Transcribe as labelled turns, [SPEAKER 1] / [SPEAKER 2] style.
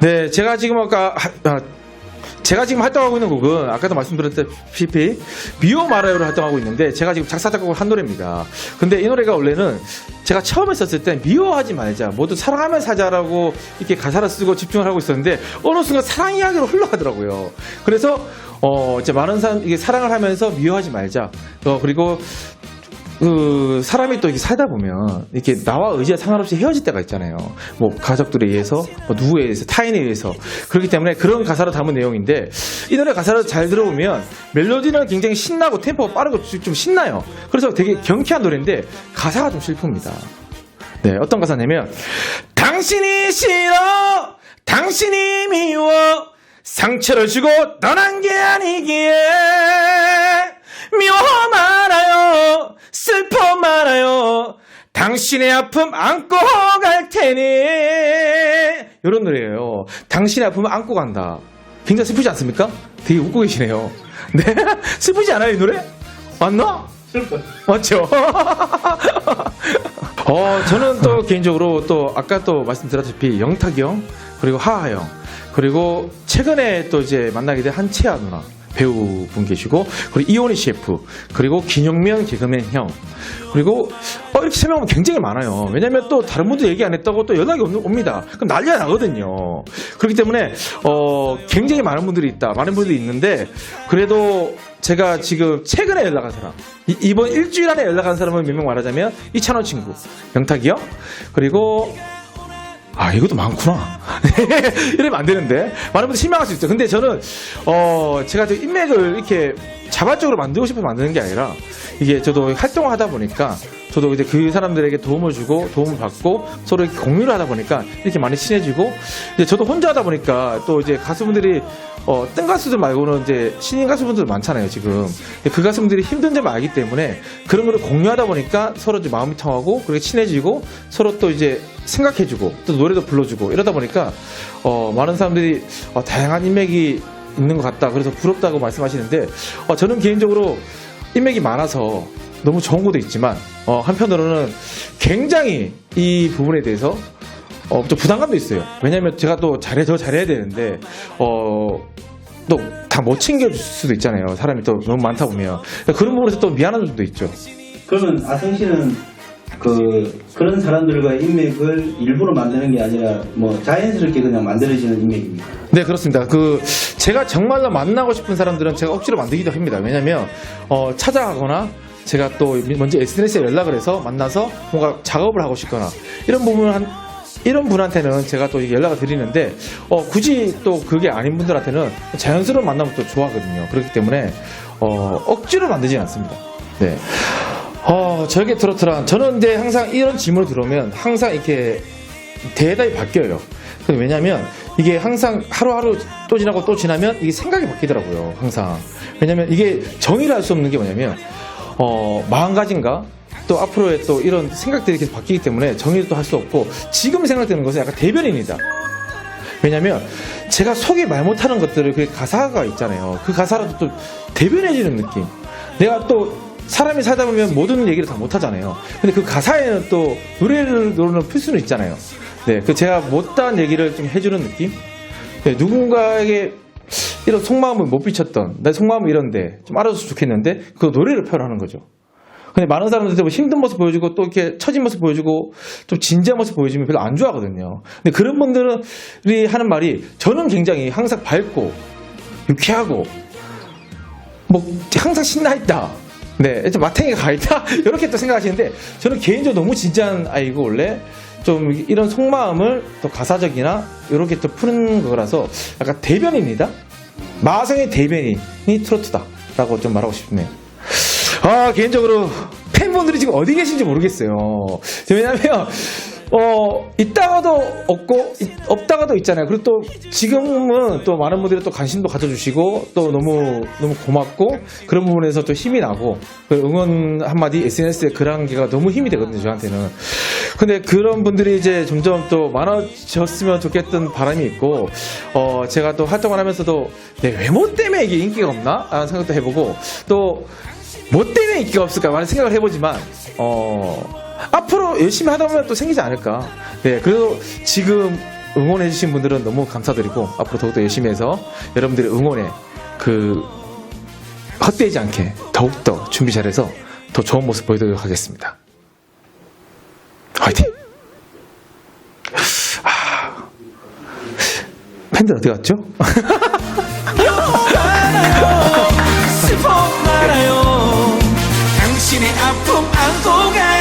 [SPEAKER 1] 네, 제가 지금 아까 하- 아, 제가 지금 활동하고 있는 곡은 아까도 말씀드렸다시피 미오 마라요를 활동하고 있는데 제가 지금 작사 작곡을 한 노래입니다. 근데 이 노래가 원래는 제가 처음 했었을 때 미워하지 말자 모두 사랑하며 사자라고 이렇게 가사를 쓰고 집중을 하고 있었는데 어느 순간 사랑 이야기로 흘러가더라고요. 그래서 어 이제 많은 사람 이게 사랑을 하면서 미워하지 말자. 어 그리고 그 사람이 또 이렇게 살다 보면 이렇게 나와 의지와 상관없이 헤어질 때가 있잖아요. 뭐 가족들에 의해서, 뭐 누구에 의해서, 타인에 의해서 그렇기 때문에 그런 가사를 담은 내용인데 이 노래 가사를 잘 들어보면 멜로디는 굉장히 신나고 템포가 빠르고 좀- 좀 신나요. 그래서 되게 경쾌한 노래인데 가사가 좀 슬픕니다. 네, 어떤 가사냐면 당신이 싫어, 당신이 미워, 상처를 주고 떠난 게 아니기에 미워 말아요, 슬퍼 말아요, 당신의 아픔 안고 갈 테니 이런 노래예요. 당신의 아픔을 안고 간다. 굉장히 슬프지 않습니까? 되게 웃고 계시네요. 네, 슬프지 않아요 이 노래? 맞나?
[SPEAKER 2] 슬퍼.
[SPEAKER 1] 맞죠? 어, 저는 또 개인적으로 또 아까 또 말씀드렸다시피 영탁이 형, 그리고 하하 형, 그리고 최근에 또 이제 만나게 된 한채아 누나 배우분 계시고, 그리고 이온희 셰프, 그리고 김영명 개그맨 형, 그리고 어, 이렇게 세 명은 굉장히 많아요. 왜냐면 또 다른 분들 얘기 안 했다고 또 연락이 옵- 옵니다. 그럼 난리가 나거든요. 그렇기 때문에 어, 굉장히 많은 분들이 있다. 많은 분들이 있는데 그래도 제가 지금 최근에 연락한 사람 이, 이번 일주일 안에 연락한 사람은 몇 명 말하자면 이찬원 친구, 영탁이 형, 그리고 아 이것도 많구나. 이러면 안 되는데. 많은 분들 실망할 수 있죠 근데 저는 어 제가 저 인맥을 이렇게 자발적으로 만들고 싶어서 만드는 게 아니라 이게 저도 활동을 하다 보니까 저도 이제 그 사람들에게 도움을 주고 도움을 받고 서로 이렇게 공유를 하다 보니까 이렇게 많이 친해지고 이제 저도 혼자 하다 보니까 또 이제 가수분들이 어, 뜬 가수들 말고는 이제 신인 가수분들 많잖아요, 지금. 그 가수분들이 힘든 점을 알기 때문에 그런 거를 공유하다 보니까 서로 이제 마음이 통하고 그렇게 친해지고 서로 또 이제 생각해주고 또 노래도 불러주고 이러다 보니까 어, 많은 사람들이 어, 다양한 인맥이 있는 것 같다. 그래서 부럽다고 말씀하시는데 어, 저는 개인적으로 인맥이 많아서 너무 좋은 것도 있지만 어, 한편으로는 굉장히 이 부분에 대해서 어, 좀 부담감도 있어요. 왜냐면 제가 또 잘해, 더 잘해야 되는데, 어, 또 다 못 챙겨줄 수도 있잖아요. 사람이 또 너무 많다 보면. 그런 부분에서 또 미안한 점도 있죠.
[SPEAKER 2] 그러면 아성 씨는 그 그런 사람들과의 인맥을 일부러 만드는 게 아니라 뭐 자연스럽게 그냥 만들어지는 인맥입니다.
[SPEAKER 1] 네, 그렇습니다. 그, 제가 정말로 만나고 싶은 사람들은 제가 억지로 만들기도 합니다. 왜냐면, 어, 찾아가거나, 제가 또 먼저 SNS에 연락을 해서 만나서 뭔가 작업을 하고 싶거나, 이런 부분을 한, 이런 분한테는 제가 또 연락을 드리는데, 어, 굳이 또 그게 아닌 분들한테는 자연스러운 만남을 또 좋아하거든요. 그렇기 때문에, 어, 억지로 만들진 않습니다. 네. 어, 저에게 트로트란, 저는 근데 항상 이런 질문을 들어오면 항상 이렇게 대답이 바뀌어요. 그 왜냐면 이게 항상 하루하루 또 지나고 또 지나면 이게 생각이 바뀌더라고요. 항상. 왜냐면 이게 정의를 할 수 없는 게 뭐냐면 어, 마음가짐과 또 앞으로의 또 이런 생각들이 계속 바뀌기 때문에 정의를 또 할 수 없고 지금 생각되는 것은 약간 대변인이다. 왜냐면 제가 속에 말 못하는 것들을 그 가사가 있잖아요. 그 가사라도 또 대변해지는 느낌. 내가 또 사람이 살다 보면 모든 얘기를 다 못하잖아요. 근데 그 가사에는 또 노래를 노는 필수는 있잖아요. 네, 그 제가 못다한 얘기를 좀 해주는 느낌? 네, 누군가에게 이런 속마음을 못 비쳤던, 내 속마음은 이런데 좀 알아줬으면 좋겠는데 그 노래를 표현하는 거죠. 근데 많은 사람들한테 뭐 힘든 모습 보여주고 또 이렇게 처진 모습 보여주고 좀 진지한 모습 보여주면 별로 안 좋아하거든요. 근데 그런 분들이 하는 말이 저는 굉장히 항상 밝고 유쾌하고 뭐 항상 신나 있다. 네, 좀 마탱이가 가 있다. 이렇게 또 생각하시는데 저는 개인적으로 너무 진지한 아이고 원래 좀 이런 속마음을 또 가사적이나 이렇게 또 푸는 거라서 약간 대변입니다. 마성의 대변인이 트로트다라고 좀 말하고 싶네요. 아, 개인적으로 팬분들이 지금 어디 계신지 모르겠어요. 왜냐면, 어, 있다가도 없고, 있- 없다가도 있잖아요. 그리고 또, 지금은 또 많은 분들이 또 관심도 가져주시고, 또 너무, 너무 고맙고, 그런 부분에서 또 힘이 나고, 그 응원 한마디 SNS에 글한 개가 너무 힘이 되거든요, 저한테는. 근데 그런 분들이 이제 점점 또 많아졌으면 좋겠던 바람이 있고, 어, 제가 또 활동을 하면서도 내 외모 때문에 이게 인기가 없나? 라는 생각도 해보고, 또, 뭐 때문에 인기가 없을까 많은 생각을 해보지만 어 앞으로 열심히 하다 보면 또 생기지 않을까 네 그래서 지금 응원해주신 분들은 너무 감사드리고 앞으로 더욱더 열심히 해서 여러분들의 응원에 그 헛되지 않게 더욱더 준비 잘해서 더 좋은 모습 보여드리도록 하겠습니다. 화이팅! 아, 팬들 어디 갔죠?
[SPEAKER 3] 슬퍼 말아요 당신의 아픔 안고 가